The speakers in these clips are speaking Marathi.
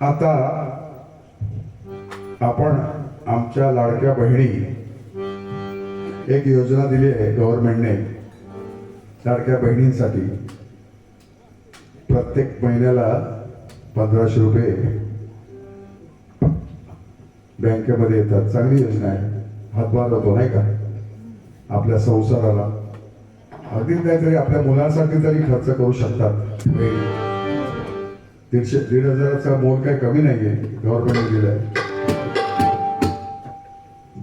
आता आपण आमच्या लाडक्या बहिणी एक योजना दिली आहे गव्हर्नमेंटने लाडक्या बहिणींसाठी. प्रत्येक महिन्याला पंधराशे रुपये बँकेमध्ये येतात. चांगली योजना आहे. हातभार होतो नाही का? आपल्या संसाराला. अगदी काहीतरी आपल्या मुलांसाठी तरी खर्च करू शकतात. दीडशे दीड हजाराचा मोल काही कमी नाहीये. गव्हर्नमेंटने दिलाय.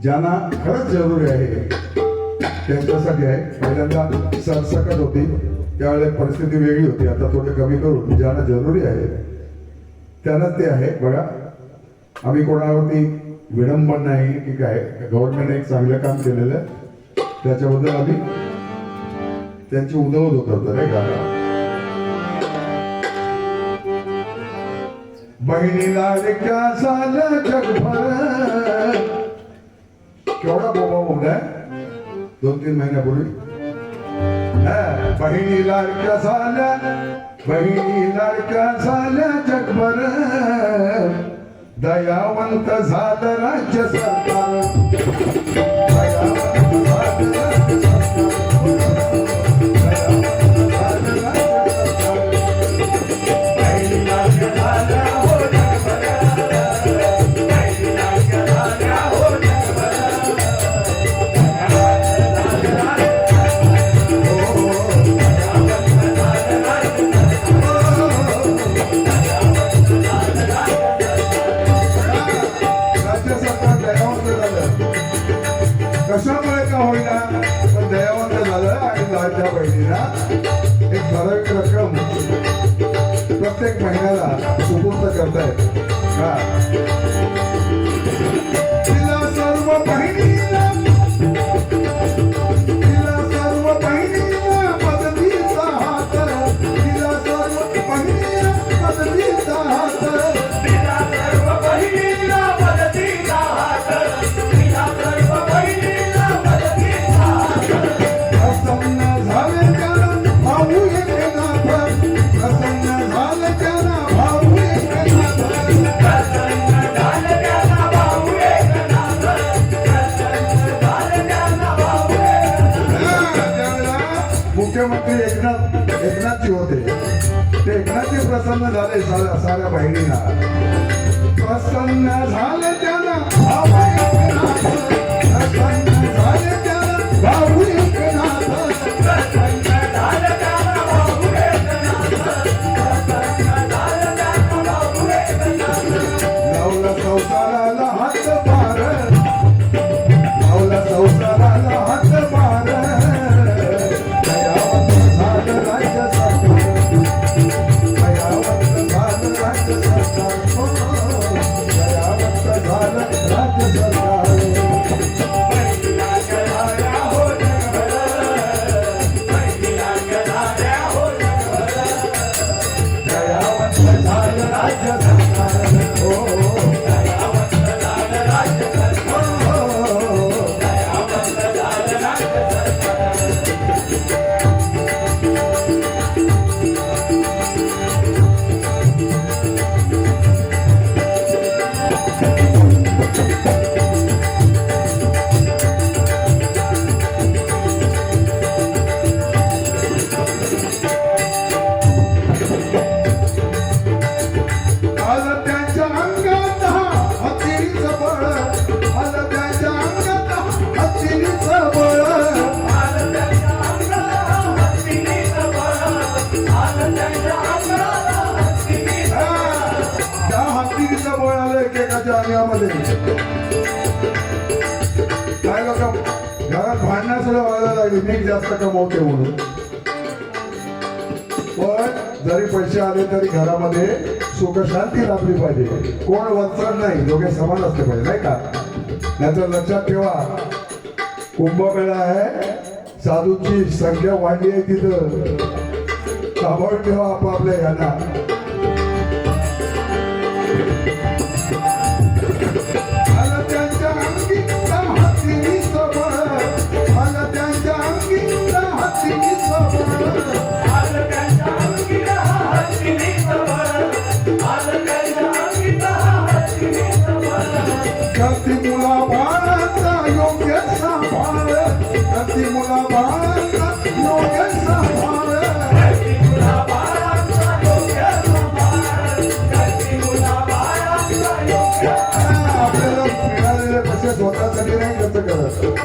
ज्यांना खरंच जरुरी आहे त्यांच्यासाठी आहे. पहिल्यांदा सरसकट होती. त्यावेळेस परिस्थिती वेगळी होती. आता थोडे कमी करून ज्यांना जरुरी आहे त्यांनाच ते आहे. बघा आम्ही कोणावरती विडंबन नाही की काय? गव्हर्नमेंटने एक चांगलं काम केलेलं आहे. त्याच्याबद्दल आम्ही त्यांची उदवत होत नाही का? बहिणीला लेक्या झालं जगभर. केवढा बोबा बोललाय दोन तीन महिन्यापूर्वी. हा, बहिणी लाडक्या झाल्या बहिणी लाडक्या झाल्या जगभर. दयावंत झालं राज्य सरकार. झाले साऱ्या साऱ्या सरकार एकेकाच्या अंगामध्ये. काय लोक घरात भांडणं सुद्धा व्हायला लागली. मी जास्त कमवते म्हणून. पण जरी पैसे आले तरी घरामध्ये सुख शांती लाभली पाहिजे. कोण वंचण नाही दोघे समान असले पाहिजे नाही का? नाहीतर लक्षात ठेवा कुंभमेळा आहे साधूंची संख्या वाढली आहे तिथं. सांभाळून ठेवा आपापल्या यांना.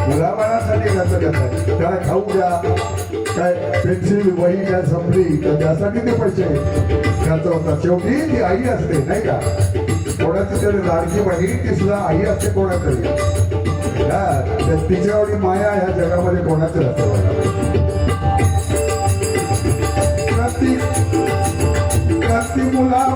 मुलाबाळासाठी याचं करतात. खाऊ द्या काय वही काय तर त्यासाठी ते पैसे खर्च होतात शेवटी ती आई असते नाही का? कोणाची तरी लाडकी बहीण ती सुद्धा आई असते कोणातरी. तिच्या एवढी माया ह्या जगामध्ये कोणाचं असतं क्रांती क्रांती मुला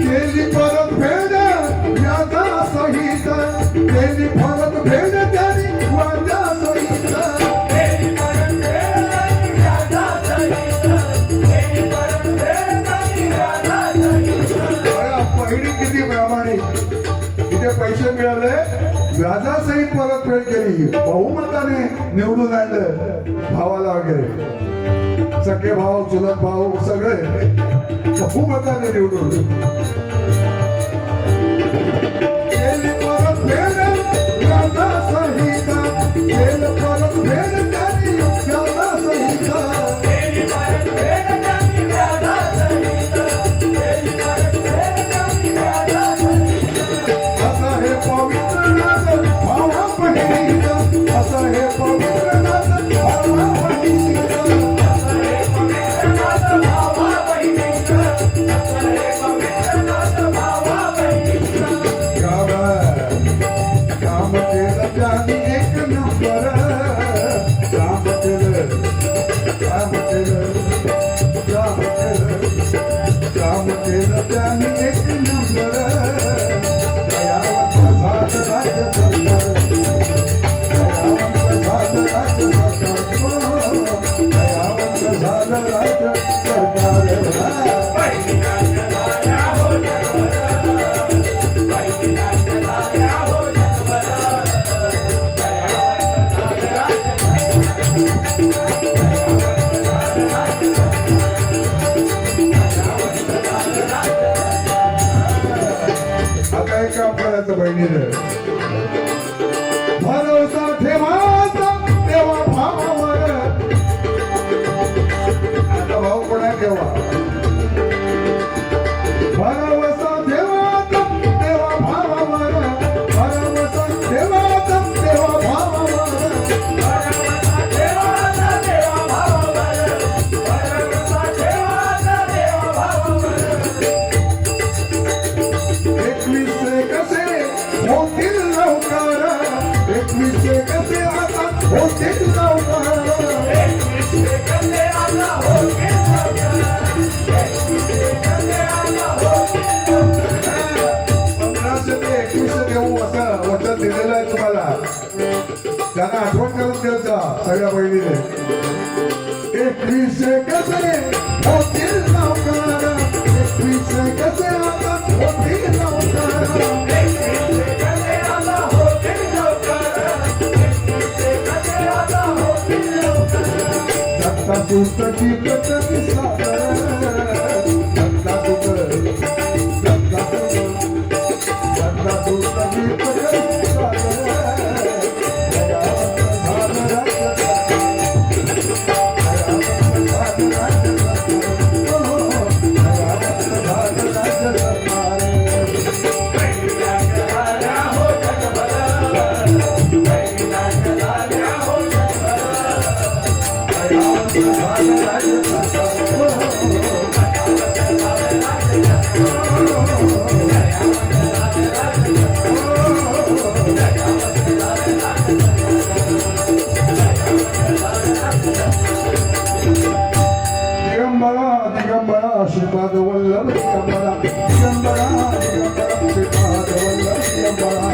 Ele parou. निवडून आणलं भावाला वगैरे. सगळे भाऊ चुलत भाऊ सगळे. खूप निवडून. Hey, hey, hey. पुस्तकी पुस्तकी सारा Gambara, gambara, gambara, gambara, gambara, gambara, gambara, gambara, gambara,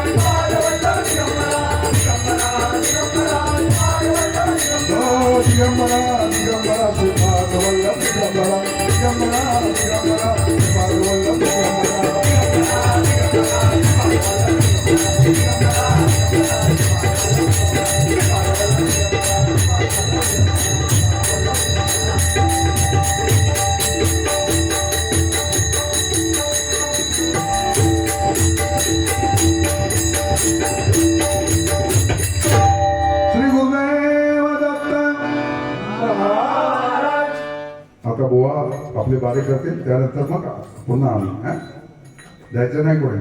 आपले बारे करतील त्यानंतर मग पुन्हा आम्ही हा? जायचं नाही कोणी